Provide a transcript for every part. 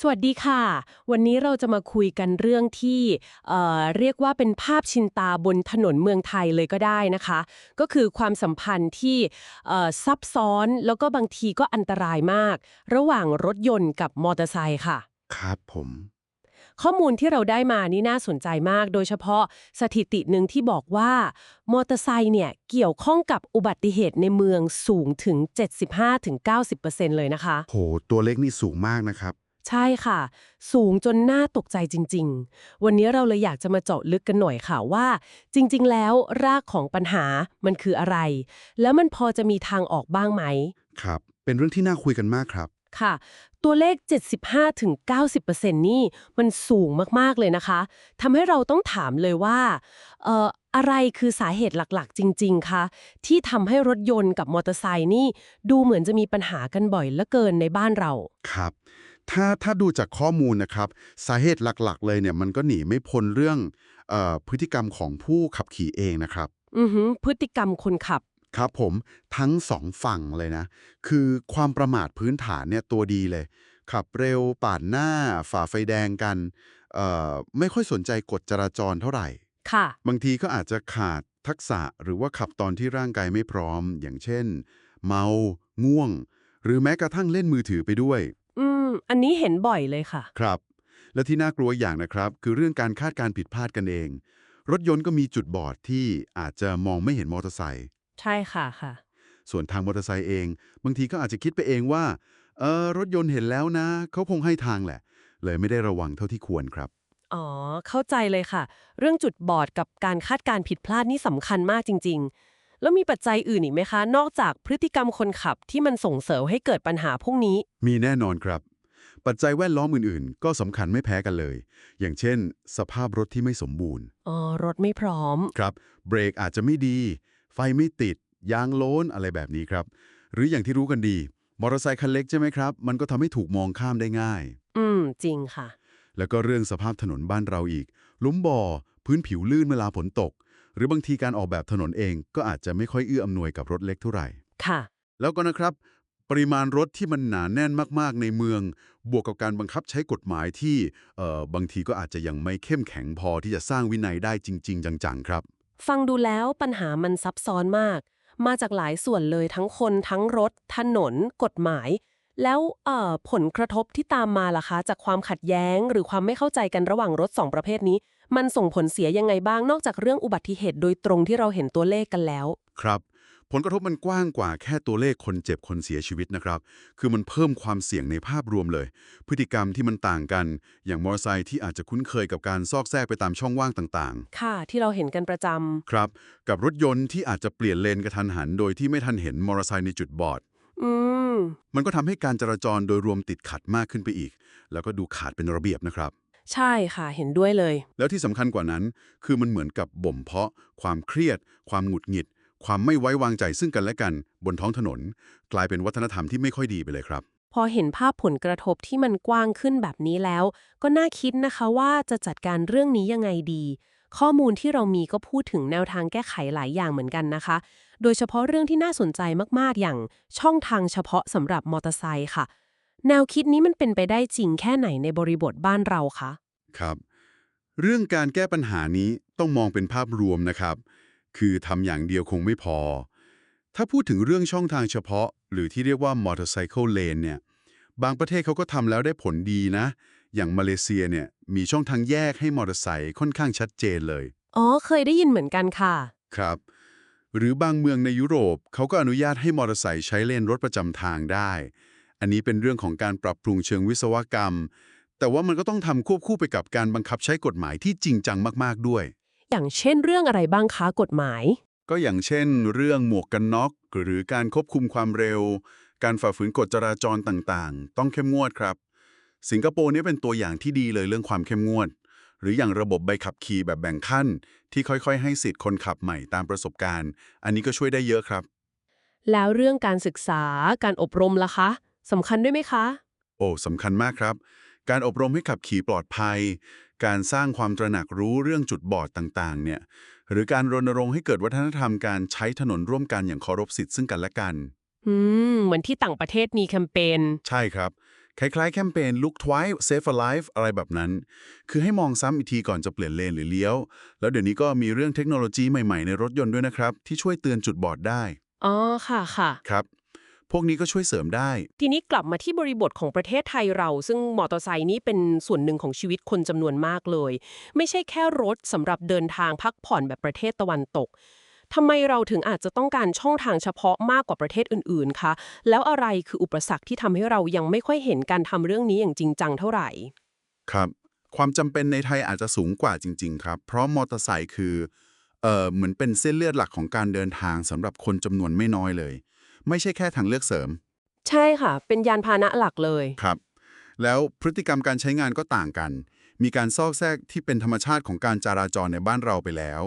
สวัสดีค่ะ วันนี้เราจะมาคุยกันเรื่องที่เอ่อเรียกว่าเป็นภาพชินตาบนถนนเมืองไทยเลยก็ได้นะคะ ก็คือความสัมพันธ์ที่เอ่อซับซ้อนแล้วก็บางทีก็อันตรายมาก ระหว่างรถยนต์กับมอเตอร์ไซค์ค่ะ ครับผม ข้อมูลที่เราได้มานี่น่าสนใจมาก โดยเฉพาะสถิติหนึ่งที่บอกว่ามอเตอร์ไซค์เนี่ยเกี่ยวข้องกับอุบัติเหตุในเมืองสูงถึง 75-90%เลยนะคะ โห ตัวเลขนี่สูงมากนะครับ ใช่ค่ะ สูงจนน่าตกใจจริง ๆ วันนี้เราเลยอยากจะมาเจาะลึกกันหน่อยค่ะว่า จริง ๆ แล้วรากของปัญหามันคืออะไร แล้วมันพอจะมีทางออกบ้างไหม ครับ เป็นเรื่องที่น่าคุยกันมากครับ ค่ะ ตัวเลข 75-90%นี่มันสูงมาก ๆ เลยนะคะทำให้เราต้องถามเลยว่าเอ่ออะไรคือสาเหตุหลักๆ จริง ๆ คะ ที่ทำให้รถยนต์กับมอเตอร์ไซค์นี่ ดูเหมือนจะมีปัญหากันบ่อยเหลือเกินในบ้านเรา ครับ ถ้าถ้าดูจากข้อมูลนะครับสาเหตุหลักๆ เลยเนี่ยมันก็หนีไม่พ้นเรื่องเออพฤติกรรมของผู้ขับขี่เองนะครับอือหือพฤติกรรมคนขับครับผมทั้งสองฝั่งเลยนะ คือความประมาทพื้นฐานเนี่ยตัวดีเลย ขับเร็วปาดหน้า ฝ่าไฟแดงกันเอ่อไม่ค่อยสนใจกฎจราจรเท่าไหร่ ค่ะ บางทีก็อาจจะขาดทักษะหรือว่าขับตอนที่ร่างกายไม่พร้อม อย่างเช่น เมา ง่วง หรือแม้กระทั่งเล่นมือถือไปด้วย อืมอันนี้เห็นบ่อยเลยค่ะ ครับ และที่น่ากลัวอย่างนะครับ คือเรื่องการคาดการณ์ผิดพลาดกันเอง รถยนต์ก็มีจุดบอดที่อาจจะมองไม่เห็นมอเตอร์ไซค์ใช่ค่ะค่ะ ส่วนทางมอเตอร์ไซค์เอง บางทีก็อาจจะคิดไปเองว่าเออรถยนต์เห็นแล้วนะ เขาคงให้ทางแหละ เลยไม่ได้ระวังเท่าที่ควรครับ อ๋อ เข้าใจเลยค่ะ เรื่องจุดบอดกับการคาดการณ์ผิดพลาดนี่สำคัญมากจริง ๆ แล้วมีปัจจัยอื่นอีกไหมคะ นอกจากพฤติกรรมคนขับที่มันส่งเสริมให้เกิดปัญหาพวกนี้ มีแน่นอนครับ ปัจจัยแวดล้อมอื่นๆ ก็สำคัญไม่แพ้กันเลย อย่างเช่น สภาพรถที่ไม่สมบูรณ์ อ๋อ รถไม่พร้อม ครับ เบรกอาจจะไม่ดี ไฟไม่ติด ยางโล้นอะไรแบบนี้ครับ หรืออย่างที่รู้กันดี มอเตอร์ไซค์คันเล็กใช่ไหมครับ มันก็ทำให้ถูกมองข้ามได้ง่าย อืม จริงค่ะ แล้วก็เรื่องสภาพถนนบ้านเราอีกหลุมบ่อ พื้นผิวลื่นเวลาฝนตก หรือบางทีการออกแบบถนนเองก็อาจจะไม่ค่อยเอื้ออำนวยกับรถเล็กเท่าไหร่ ค่ะ แล้วก็นะครับ ปริมาณรถที่มันหนาแน่นมากๆในเมือง บวกกับการบังคับใช้กฎหมายที่เอ่อบางทีก็อาจจะยังไม่เข้มแข็งพอที่จะสร้างวินัยได้จริง ๆ จังๆ ครับ ฟังดูแล้วปัญหามันซับซ้อนมาก มาจากหลายส่วนเลยทั้งคนทั้งรถ ถนน กฎหมาย แล้วเอ่อผลกระทบที่ตามมาล่ะคะจากความขัดแย้ง หรือความไม่เข้าใจกันระหว่างรถสองประเภทนี้ มันส่งผลเสียยังไงบ้างนอกจากเรื่องอุบัติเหตุโดยตรงที่เราเห็นตัวเลขกันแล้ว ครับ ผลกระทบมันกว้างกว่าแค่ตัวเลขคนเจ็บคนเสียชีวิตนะครับ คือมันเพิ่มความเสี่ยงในภาพรวมเลย พฤติกรรมที่มันต่างกัน อย่างมอเตอร์ไซค์ที่อาจจะคุ้นเคยกับการซอกแซกไปตามช่องว่างต่างค่ะ ที่เราเห็นกันประจๆครับ กับรถยนต์ที่อาจจะเปลี่ยนเลนกระทันหัน โดยที่ไม่ทันเห็นมอเตอร์ไซค์ในจุดบอดำอืม มันก็ทำให้การจราจรโดยรวมติดขัดมากขึ้นไปอีก แล้วก็ดูขาดเป็นระเบียบนะครับใช่ค่ะเห็นด้วยเลย แล้วที่สำคัญกว่านั้น คือมันเหมือนกับบ่มเพาะ ความเครียด ความหงุดหงิด ความไม่ไว้วางใจซึ่งกันและกันบนท้องถนน กลายเป็นวัฒนธรรมที่ไม่ค่อยดีไปเลยครับ พอเห็นภาพผลกระทบที่มันกว้างขึ้นแบบนี้แล้ว ก็น่าคิดนะคะว่าจะจัดการเรื่องนี้ยังไงดี ข้อมูลที่เรามีก็พูดถึงแนวทางแก้ไขหลายอย่างเหมือนกันนะคะ โดยเฉพาะเรื่องที่น่าสนใจมากๆ อย่างช่องทางเฉพาะสำหรับมอเตอร์ไซค์ค่ะ แนวคิดนี้มันเป็นไปได้จริงแค่ไหนในบริบทบ้านเราคะครับ เรื่องการแก้ปัญหานี้ต้องมองเป็นภาพรวมนะครับ คือทำอย่างเดียวคงไม่พอ ถ้าพูดถึงเรื่องช่องทางเฉพาะ หรือที่เรียกว่า motorcycle lane เนี่ย บางประเทศเขาก็ทำแล้วได้ผลดีนะ อย่างมาเลเซียเนี่ยมีช่องทางแยกให้มอเตอร์ไซค์ค่อนข้างชัดเจนเลย อ๋อ เคยได้ยินเหมือนกันค่ะ ครับ หรือบางเมืองในยุโรปเขาก็อนุญาตให้มอเตอร์ไซค์ใช้เลนรถประจำทางได้ อันนี้เป็นเรื่องของการปรับปรุงเชิงวิศวกรรม แต่ว่ามันก็ต้องทำควบคู่ไปกับการบังคับใช้กฎหมายที่จริงจังมาก ๆด้วย อย่างเช่นเรื่องอะไรบ้างคะกฎหมาย ก็อย่างเช่น เรื่องหมวกกันน็อก หรือการควบคุมความเร็ว การฝ่าฝืนกฎจราจรต่างๆ ต้องเข้มงวดครับ สิงคโปร์เนี่ยเป็นตัวอย่างที่ดีเลยเรื่องความเข้มงวด หรืออย่างระบบใบขับขี่แบบแบ่งขั้น ที่ค่อยๆ ให้สิทธิ์คนขับใหม่ตามประสบการณ์ อันนี้ก็ช่วยได้เยอะครับ แล้วเรื่องการศึกษาการอบรมล่ะคะสำคัญด้วยไหมคะ โอ้สำคัญมากครับ การอบรมให้ขับขี่ปลอดภัย การสร้างความตระหนักรู้เรื่องจุดบอดต่างๆ เนี่ย หรือการรณรงค์ให้เกิดวัฒนธรรมการใช้ถนนร่วมกันอย่างเคารพสิทธิ์ซึ่งกันและกัน อืม เหมือนที่ต่างประเทศมีแคมเปญ ใช่ครับ คล้ายๆ แคมเปญ Look Twice Save a Life อะไรแบบนั้น คือให้มองซ้ำอีกทีก่อนจะเปลี่ยนเลนหรือเลี้ยว แล้วเดี๋ยวนี้ก็มีเรื่องเทคโนโลยีใหม่ๆ ในรถยนต์ด้วยนะครับ ที่ช่วยเตือนจุดบอดได้ อ๋อ ค่ะค่ะ ครับ พวกนี้ก็ช่วยเสริมได้ ทีนี้กลับมาที่บริบทของประเทศไทยเรา ซึ่งมอเตอร์ไซค์นี้เป็นส่วนหนึ่งของชีวิตคนจำนวนมากเลย ไม่ใช่แค่รถสำหรับเดินทางพักผ่อนแบบประเทศตะวันตกทำไมเราถึงอาจจะต้องการช่องทางเฉพาะมากกว่าประเทศอื่นๆ คะ แล้วอะไรคืออุปสรรคที่ทำให้เรายังไม่ค่อยเห็นการทำเรื่องนี้อย่างจริงจังเท่าไหร่ ครับ ความจำเป็นในไทยอาจจะสูงกว่าจริง ๆ ครับ เพราะมอเตอร์ไซค์คือ เอ่อเหมือนเป็นเส้นเลือดหลักของการเดินทางสำหรับคนจำนวนไม่น้อยเลย ไม่ใช่แค่ทางเลือกเสริม ใช่ค่ะ เป็นยานพาหนะหลักเลย ครับ แล้วพฤติกรรมการใช้งานก็ต่างกัน มีการซอกแซกที่เป็นธรรมชาติของการจราจรในบ้านเราไปแล้ว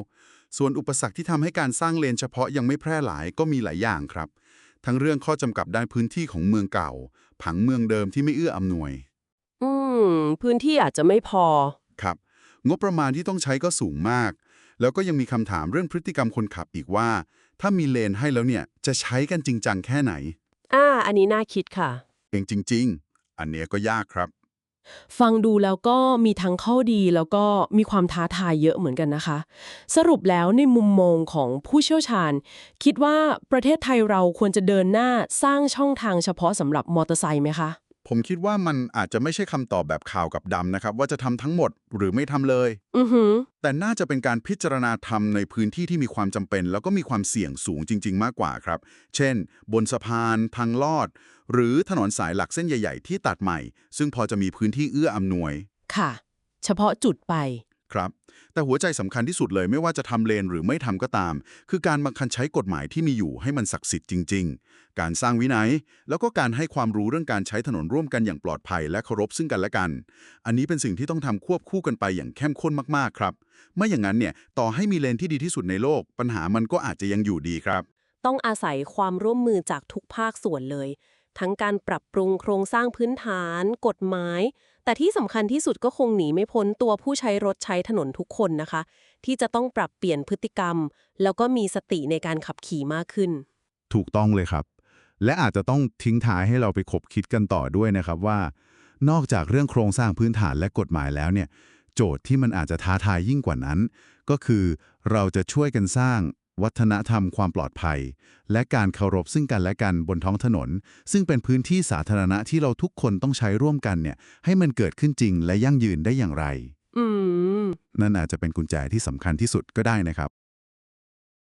ส่วนอุปสรรคที่ทำให้การสร้างเลนเฉพาะยังไม่แพร่หลายก็มีหลายอย่างครับ ทั้งเรื่องข้อจำกัดด้านพื้นที่ของเมืองเก่า ผังเมืองเดิมที่ไม่เอื้ออำนวย อืม พื้นที่อาจจะไม่พอ ครับ งบประมาณที่ต้องใช้ก็สูงมาก แล้วก็ยังมีคำถามเรื่องพฤติกรรมคนขับอีกว่า ถ้ามีเลนให้แล้วเนี่ย จะใช้กันจริงจังแค่ไหน อ่า อันนี้น่าคิดค่ะ เองจริง ๆ อันเนี้ยก็ยากครับ ฟังดูแล้วก็มีทั้งข้อดีแล้วก็มีความท้าทายเยอะเหมือนกันนะคะ สรุปแล้วในมุมมองของผู้เชี่ยวชาญ คิดว่าประเทศไทยเราควรจะเดินหน้าสร้างช่องทางเฉพาะสำหรับมอเตอร์ไซค์ไหมคะ ผมคิดว่ามันอาจจะไม่ใช่คำตอบแบบข่าวกับดำนะครับ ว่าจะทำทั้งหมดหรือไม่ทำเลย อือหือ แต่น่าจะเป็นการพิจารณาทำในพื้นที่ที่มีความจำเป็น แล้วก็มีความเสี่ยงสูงจริง ๆ มากกว่าครับ เช่น บนสะพาน ทางลอด หรือถนนสายหลักเส้นใหญ่ ๆ ที่ตัดใหม่ ซึ่งพอจะมีพื้นที่เอื้ออำนวย ค่ะ เฉพาะจุดไป ครับ แต่หัวใจสำคัญที่สุดเลยไม่ว่าจะทำเลนหรือไม่ทำก็ตาม คือการบังคับใช้กฎหมายที่มีอยู่ให้มันศักดิ์สิทธิ์จริง ๆ การสร้างวินัย แล้วก็การให้ความรู้เรื่องการใช้ถนนร่วมกันอย่างปลอดภัยและเคารพซึ่งกันและกัน อันนี้เป็นสิ่งที่ต้องทำควบคู่กันไปอย่างเข้มข้นมากๆครับ ไม่อย่างนั้นเนี่ยต่อให้มีเลนที่ดีที่สุดในโลก ปัญหามันก็อาจจะยังอยู่ดีครับ ต้องอาศัยความร่วมมือจากทุกภาคส่วนเลย ทั้งการปรับปรุงโครงสร้างพื้นฐาน กฎหมาย แต่ที่สำคัญที่สุดก็คงหนีไม่พ้นตัวผู้ใช้รถใช้ถนนทุกคนนะคะ ที่จะต้องปรับเปลี่ยนพฤติกรรม แล้วก็มีสติในการขับขี่มากขึ้น ถูกต้องเลยครับ และอาจจะต้องทิ้งท้ายให้เราไปคบคิดกันต่อด้วยนะครับว่า นอกจากเรื่องโครงสร้างพื้นฐานและกฎหมายแล้วเนี่ย โจทย์ที่มันอาจจะท้าทายยิ่งกว่านั้น ก็คือเราจะช่วยกันสร้าง วัฒนธรรมความปลอดภัย และการเคารพซึ่งกันและกันบนท้องถนน ซึ่งเป็นพื้นที่สาธารณะที่เราทุกคนต้องใช้ร่วมกันเนี่ยให้มันเกิดขึ้นจริงและยั่งยืนได้อย่างไรอืมนั่นอาจจะเป็นกุญแจที่สำคัญที่สุดก็ได้นะครับ